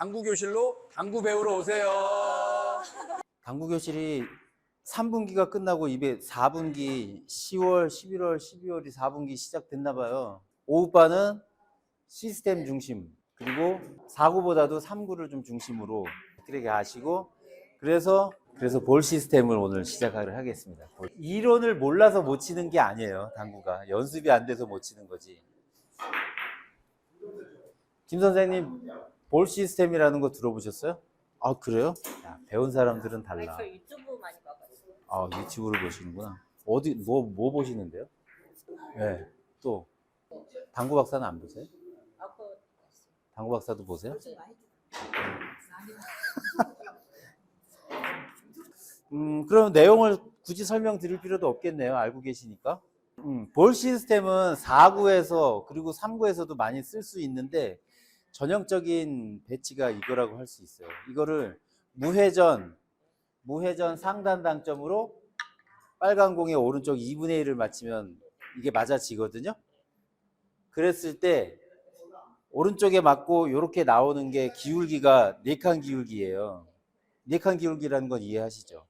당구 교실로 당구 배우러 오세요. 당구 교실이 3분기가 끝나고 입에 4분기 10월, 11월, 12월이 4분기 시작됐나 봐요. 오후반은 시스템 중심 그리고 4구보다도 3구를 좀 중심으로 그렇게 하시고 그래서 그래서 볼 시스템을 오늘 시작을 하겠습니다. 볼. 이론을 몰라서 못 치는 게 아니에요. 당구가 연습이 안 돼서 못 치는 거지. 김 선생님 볼 시스템이라는 거 들어보셨어요? 아 그래요? 야, 배운 사람들은 달라. 저 유튜브 많이 봐가지고. 아 유튜브를 보시는구나. 어디 뭐뭐 보시는데요? 네. 또 당구 박사는 안 보세요? 아, 그 당구 박사도 보세요? 음, 그럼 내용을 굳이 설명드릴 필요도 없겠네요. 알고 계시니까. 음, 볼 시스템은 4구에서 그리고 3구에서도 많이 쓸 수 있는데 전형적인 배치가 이거라고 할 수 있어요. 이거를 무회전, 무회전 상단 당점으로 빨간 공의 오른쪽 2분의 1을 맞추면 이게 맞아지거든요. 그랬을 때 오른쪽에 맞고 이렇게 나오는 게 기울기가 네 칸 기울기예요. 네 칸 기울기라는 건 이해하시죠?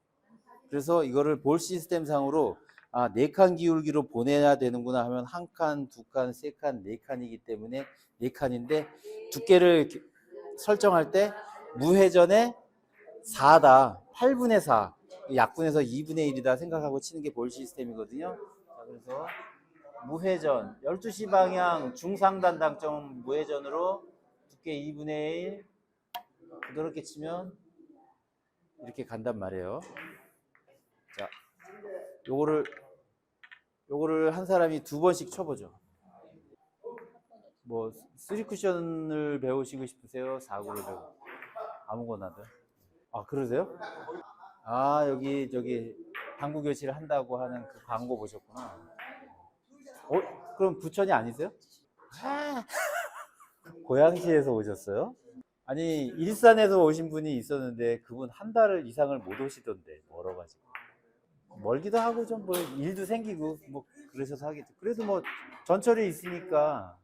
그래서 이거를 볼 시스템 상으로 아, 네 칸 기울기로 보내야 되는구나 하면 한 칸, 두 칸, 세 칸, 네 칸이기 때문에 네 칸인데 두께를 기- 설정할 때 무회전에 4다. 8분의 4. 약분해서 2분의 1이다 생각하고 치는 게 볼 시스템이거든요. 자, 그래서 무회전 12시 방향 중상단 당점 무회전으로 두께 2분의 1 부드럽게 치면 이렇게 간단 말이에요. 자, 요거를 요거를 한 사람이 두 번씩 쳐보죠. 뭐 쓰리 쿠션을 배우시고 싶으세요? 사구를 배우 아무거나도. 아 그러세요? 아 여기 저기 당구 교실 한다고 하는 그 광고 보셨구나. 어 그럼 부천이 아니세요? 아, 고양시에서 오셨어요? 아니 일산에서 오신 분이 있었는데 그분 한달 이상을 못 오시던데 멀어가지고 멀기도 하고 좀 뭐 일도 생기고 뭐 그러셔서 하겠죠. 그래도 뭐 전철이 있으니까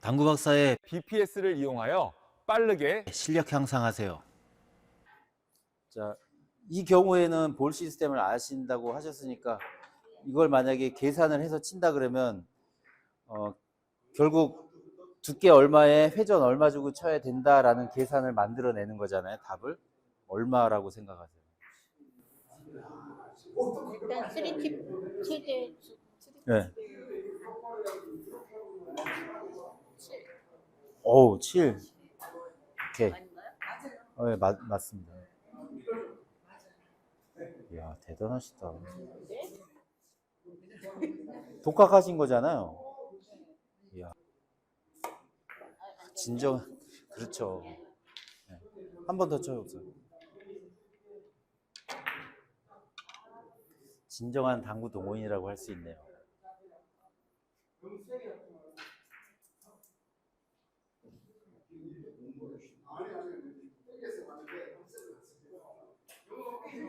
당구 박사의 BPS를 이용하여 빠르게 실력 향상하세요. 자, 이 경우에는 볼 시스템을 아신다고 하셨으니까 이걸 만약에 계산을 해서 친다 그러면 어, 결국 두께 얼마에 회전 얼마 주고 쳐야 된다라는 계산을 만들어내는 거잖아요. 답을 얼마라고 생각하세요? 일단 3팁 최대 주- 네. 7 오, 7. 오케이. 어, 네, 맞, 맞습니다. 이야, 대단하시다. 네? 독학하신 거잖아요. 이야. 진정, 그렇죠. 한번 더 쳐보세요. 진정한 당구 동호인이라고 할 수 있네요.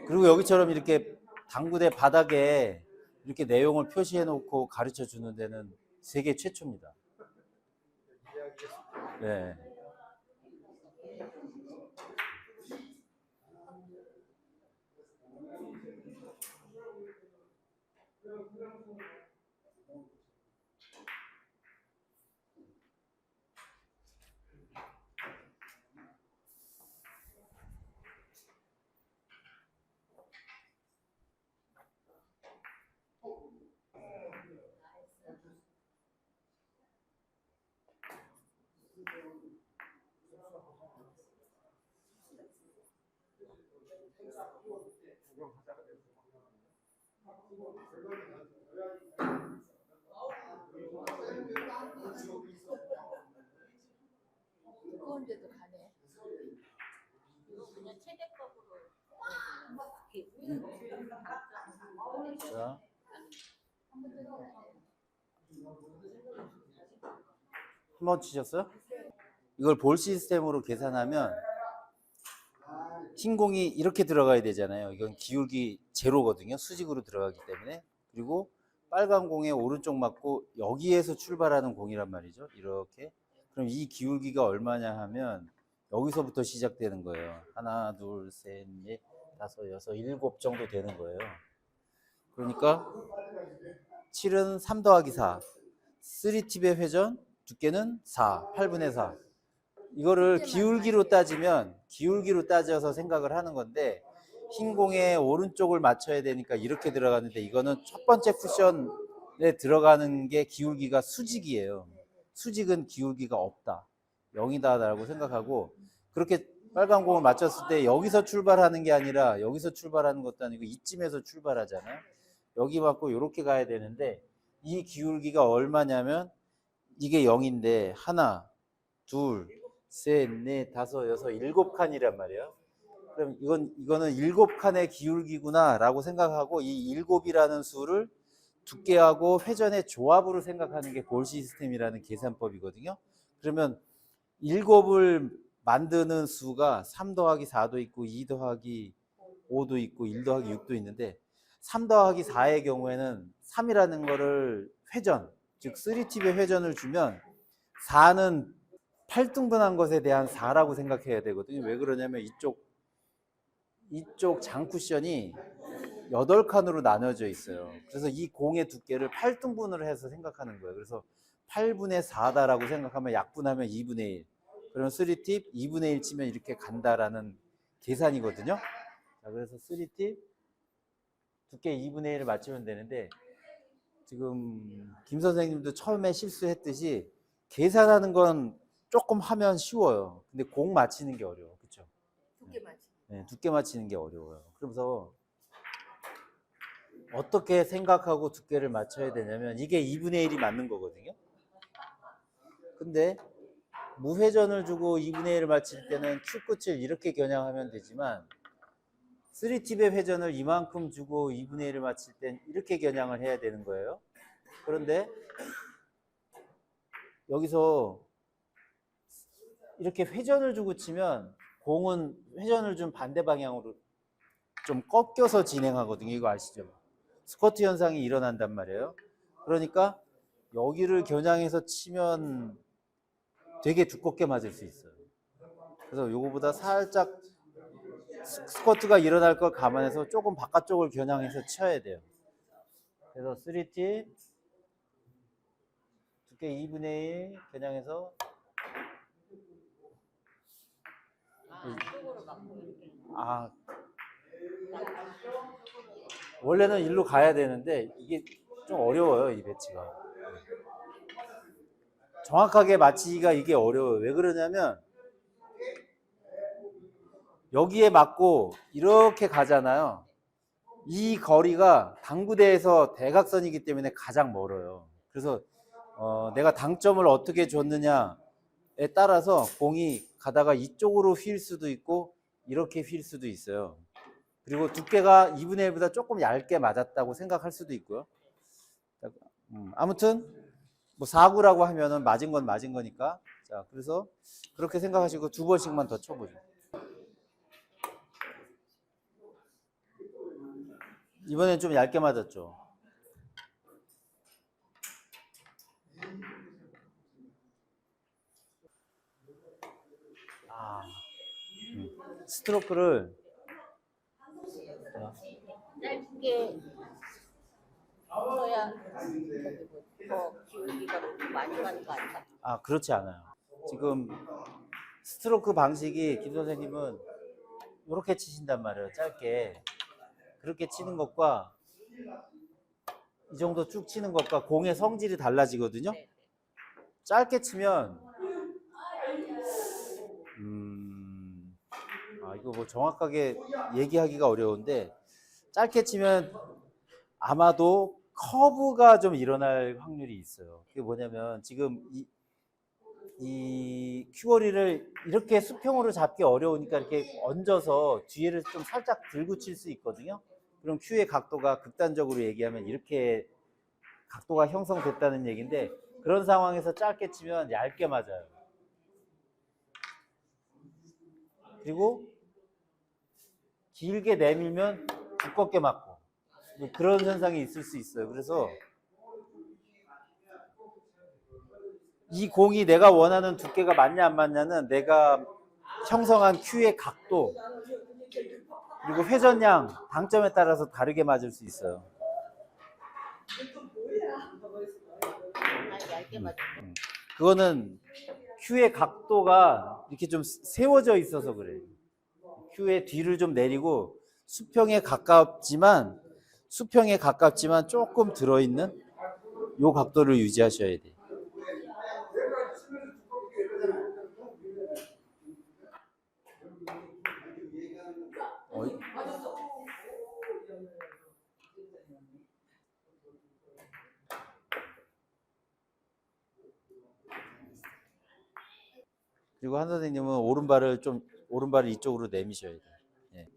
그리고 여기처럼 이렇게 당구대 바닥에 이렇게 내용을 표시해 놓고 가르쳐 주는 데는 세계 최초입니다. 네. 두꺼운데도 가네. 그냥 최대값으로 자. 한번 치셨어요? 이걸 볼 시스템으로 계산하면 흰 공이 이렇게 들어가야 되잖아요. 이건 기울기 제로거든요. 수직으로 들어가기 때문에. 그리고 빨간 공에 오른쪽 맞고 여기에서 출발하는 공이란 말이죠. 이렇게. 그럼 이 기울기가 얼마냐 하면 여기서부터 시작되는 거예요. 하나, 둘, 셋, 넷, 다섯, 여섯, 일곱 정도 되는 거예요. 그러니까 7은 3 더하기 4. 3팁의 회전, 두께는 4, 8분의 4. 이거를 기울기로 따지면 기울기로 따져서 생각을 하는 건데 흰 공의 오른쪽을 맞춰야 되니까 이렇게 들어가는데 이거는 첫 번째 쿠션에 들어가는 게 기울기가 수직이에요. 수직은 기울기가 없다. 0이다라고 생각하고 그렇게 빨간 공을 맞췄을 때 여기서 출발하는 게 아니라 여기서 출발하는 것도 아니고 이쯤에서 출발하잖아요. 여기 맞고 이렇게 가야 되는데 이 기울기가 얼마냐면 이게 0인데 하나, 둘, 셋, 넷, 다섯, 여섯, 일곱 칸이란 말이에요. 그럼 이건 이거는 일곱 칸의 기울기구나라고 생각하고 이 일곱이라는 수를 두께하고 회전의 조합으로 생각하는 게 볼 시스템이라는 계산법이거든요. 그러면 일곱을 만드는 수가 3 더하기 4도 있고 2 더하기 5도 있고 1 더하기 6도 있는데 3 더하기 4의 경우에는 3이라는 거를 회전, 즉 3팁의 회전을 주면 4는 8등분한 것에 대한 4라고 생각해야 되거든요. 왜 그러냐면 이쪽 이쪽 장 쿠션이 8칸으로 나눠져 있어요. 그래서 이 공의 두께를 8등분을 해서 생각하는 거예요. 그래서 8분의 4다라고 생각하면 약분하면 2분의 1. 그러면 3팁 2분의 1 치면 이렇게 간다라는 계산이거든요. 자, 그래서 3팁 두께 2분의 1을 맞추면 되는데 지금 김 선생님도 처음에 실수했듯이 계산하는 건 조금 하면 쉬워요. 근데 공 맞히는 게 어려워. 그렇죠? 두께 맞추기. 네, 두께 맞히는 게 어려워요. 그러면서 어떻게 생각하고 두께를 맞춰야 되냐면 이게 2분의 1이 맞는 거거든요. 근데 무회전을 주고 2분의 1을 맞힐 때는 큐 끝을 이렇게 겨냥하면 되지만 3팁의 회전을 이만큼 주고 2분의 1을 맞힐 땐 이렇게 겨냥을 해야 되는 거예요. 그런데 여기서 이렇게 회전을 주고 치면 공은 회전을 준 반대 방향으로 좀 꺾여서 진행하거든요. 이거 아시죠? 스쿼트 현상이 일어난단 말이에요. 그러니까 여기를 겨냥해서 치면 되게 두껍게 맞을 수 있어요. 그래서 요거보다 살짝 스- 스쿼트가 일어날 걸 감안해서 조금 바깥쪽을 겨냥해서 쳐야 돼요. 그래서 3T 두께 2분의 1 겨냥해서 아, 원래는 일로 가야 되는데 이게 좀 어려워요 이 배치가. 정확하게 맞히기가 이게 어려워요. 왜 그러냐면 여기에 맞고 이렇게 가잖아요. 이 거리가 당구대에서 대각선이기 때문에 가장 멀어요. 그래서 어, 내가 당점을 어떻게 줬느냐에 따라서 공이 가다가 이쪽으로 휠 수도 있고 이렇게 휠 수도 있어요. 그리고 두께가 2분의 1보다 조금 얇게 맞았다고 생각할 수도 있고요. 음, 아무튼 뭐 4구라고 하면은 맞은 건 맞은 거니까. 자, 그래서 그렇게 생각하시고 두 번씩만 더 쳐보죠. 이번엔 좀 얇게 맞았죠. 스트로크를 자, 짧게 쳐야 더 기울기가 많이 가는 거 아닌가? 아 그렇지 않아요. 지금 스트로크 방식이 김 선생님은 이렇게 치신단 말이에요. 짧게 그렇게 치는 것과 이 정도 쭉 치는 것과 공의 성질이 달라지거든요. 네. 짧게 치면 음, 아 이거 뭐 정확하게 얘기하기가 어려운데 짧게 치면 아마도 커브가 좀 일어날 확률이 있어요. 그게 뭐냐면 지금 이, 이 큐어리를 이렇게 수평으로 잡기 어려우니까 이렇게 얹어서 뒤에를 좀 살짝 들고 칠 수 있거든요. 그럼 큐의 각도가 극단적으로 얘기하면 이렇게 각도가 형성됐다는 얘기인데 그런 상황에서 짧게 치면 얇게 맞아요. 그리고 길게 내밀면 두껍게 맞고 뭐 그런 현상이 있을 수 있어요. 그래서 이 공이 내가 원하는 두께가 맞냐 안 맞냐는 내가 형성한 큐의 각도 그리고 회전량, 당점에 따라서 다르게 맞을 수 있어요. 아, 얇게 맞. 그거는 큐의 각도가 이렇게 좀 세워져 있어서 그래요. 큐의 뒤를 좀 내리고 수평에 가깝지만 수평에 가깝지만 조금 들어있는 요 각도를 유지하셔야 돼요. 그리고 한 선생님은 오른발을 좀 오른발을 이쪽으로 내미셔야 돼요. 예.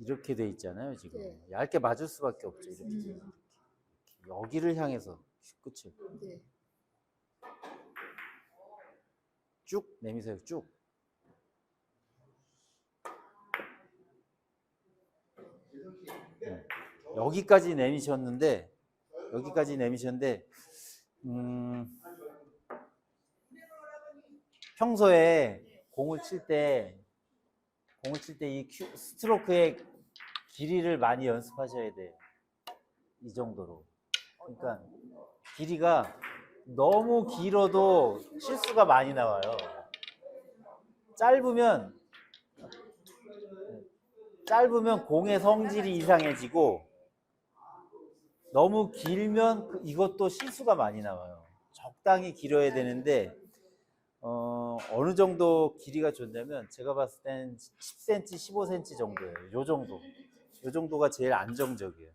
이렇게 돼 있잖아요 지금 네. 얇게 맞을 수밖에 없죠 이렇게 이렇게. 여기를 향해서 그치 네. 쭉 내미세요 쭉 네. 여기까지 내미셨는데 여기까지 내미셨는데 음, 평소에 공을 칠 때 공을 칠 때 이 스트로크의 길이를 많이 연습하셔야 돼요. 이 정도로. 그러니까 길이가 너무 길어도 실수가 많이 나와요. 짧으면 짧으면 공의 성질이 이상해지고 너무 길면 그- 이것도 실수가 많이 나와요. 적당히 길어야 되는데 어, 어느 정도 길이가 좋냐면 제가 봤을 땐 10cm, 15cm 정도예요. 요 정도. 요 정도가 제일 안정적이에요.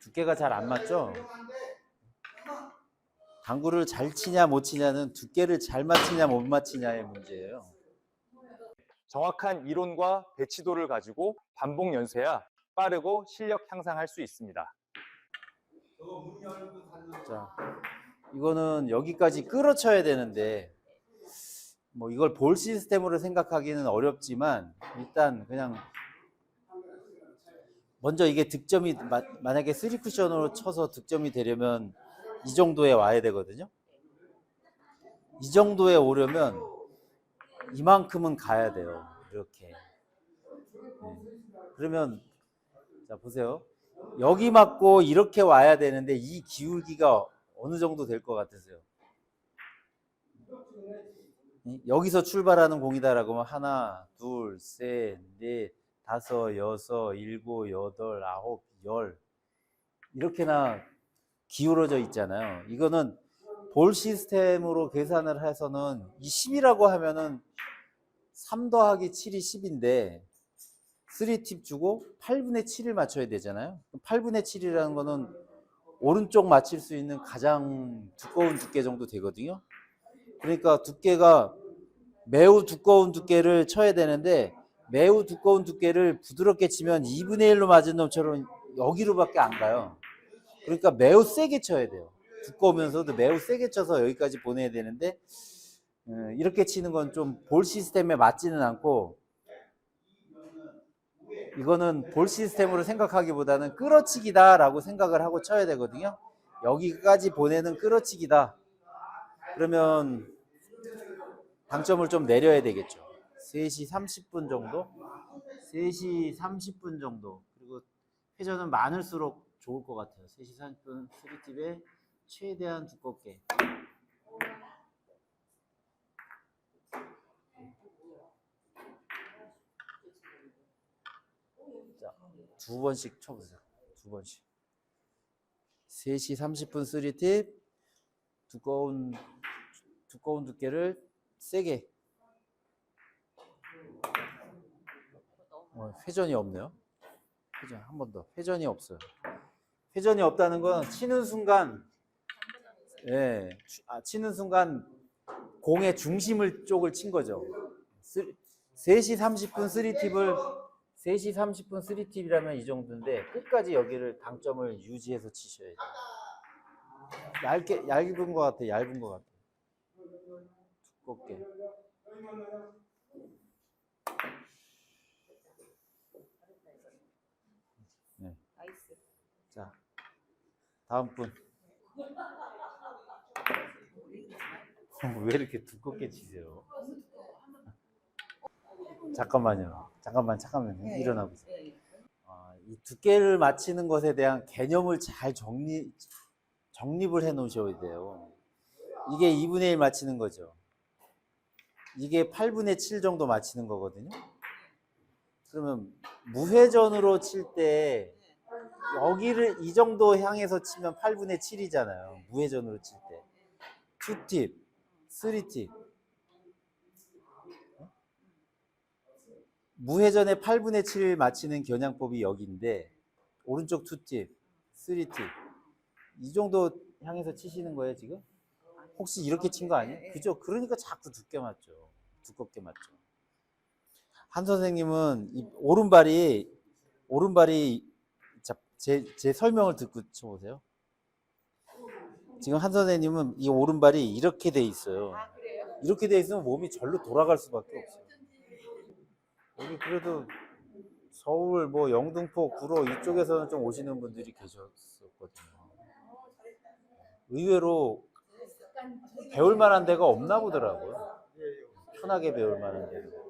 두께가 잘 안 맞죠? 당구를 잘 치냐 못 치냐는 두께를 잘 맞히냐 못 맞히냐의 문제예요. 정확한 이론과 배치도를 가지고 반복 연습해야 빠르고 실력 향상할 수 있습니다. 자, 이거는 여기까지 끌어쳐야 되는데 뭐 이걸 볼 시스템으로 생각하기는 어렵지만 일단 그냥 먼저 이게 득점이 마- 만약에 3 쿠션으로 쳐서 득점이 되려면 이 정도에 와야 되거든요. 이 정도에 오려면 이만큼은 가야 돼요. 이렇게. 네. 그러면 자 보세요. 여기 맞고 이렇게 와야 되는데 이 기울기가 어느 정도 될 것 같으세요? 이- 여기서 출발하는 공이다라고 하면 하나, 둘, 셋, 넷, 다섯, 여섯, 일곱, 여덟, 아홉, 열 이렇게나 기울어져 있잖아요. 이거는 볼 시스템으로 계산을 해서는 이 10이라고 하면은 3 더하기 7이 10인데 3팁 주고 8분의 7을 맞춰야 되잖아요. 8분의 7이라는 거는 오른쪽 맞힐 수 있는 가장 두꺼운 두께 정도 되거든요. 그러니까 두께가 매우 두꺼운 두께를 쳐야 되는데 매우 두꺼운 두께를 부드럽게 치면 2분의 1로 맞은 놈처럼 여기로밖에 안 가요. 그러니까 매우 세게 쳐야 돼요. 두꺼우면서도 매우 세게 쳐서 여기까지 보내야 되는데 음, 이렇게 치는 건 좀 볼 시스템에 맞지는 않고 이거는 볼 시스템으로 생각하기보다는 끌어치기다라고 생각을 하고 쳐야 되거든요. 여기까지 보내는 끌어치기다. 그러면 당점을 좀 내려야 되겠죠. 3시 30분 정도? 3시 30분 정도. 그리고 회전은 많을수록 좋을 것 같아요. 3시 30분 3팁에 최대한 두껍게. 자, 두 번씩 쳐보세요. 두 번씩. 3시 30분 3팁 두꺼운 두꺼운 두께를 세게 어, 회전이 없네요. 회전 한 번 더. 회전이 없어요. 회전이 없다는 건 치는 순간 예, 치- 아, 치는 순간 공의 중심을 쪽을 친 거죠. 3시 30분 3팁을 3시 30분 3팁이라면 이 정도인데 끝까지 여기를 당점을 유지해서 치셔야 돼요. 얇게 얇은 것 같아. 얇은 것 같아. 두껍게. 아이 다음 분. 왜 이렇게 두껍게 치세요? 잠깐만요. 잠깐만, 잠깐만요. 일어나 보세요. 아, 이 두께를 맞추는 것에 대한 개념을 잘 정리, 정립을 해 놓으셔야 돼요. 이게 2분의 1 맞히는 거죠. 이게 8분의 7 정도 맞히는 거거든요. 그러면 무회전으로 칠 때 여기를 이 정도 향해서 치면 8분의 7이잖아요. 무회전으로 칠 때. 2팁, 3팁. 무회전의 8분의 7 맞히는 겨냥법이 여기인데 오른쪽 2팁, 3팁. 이 정도 향해서 치시는 거예요, 지금? 혹시 이렇게 친 거 아니에요? 그죠? 그러니까 자꾸 두께 맞죠. 두껍게 맞죠. 한 선생님은 이 오른발이 오른발이 자, 제, 제 설명을 듣고 쳐보세요. 지금 한 선생님은 이 오른발이 이렇게 돼 있어요. 이렇게 돼 있으면 몸이 절로 돌아갈 수밖에 없어요. 여기 그래도 서울 뭐 영등포 구로 이쪽에서는 좀 오시는 분들이 계셨었거든요. 의외로 배울 만한 데가 없나 보더라고요. 편하게 배울 만한 데가.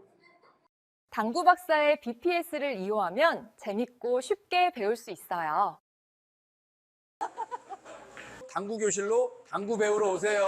당구 박사의 BPS를 이용하면 재밌고 쉽게 배울 수 있어요. 당구 교실로 당구 배우러 오세요.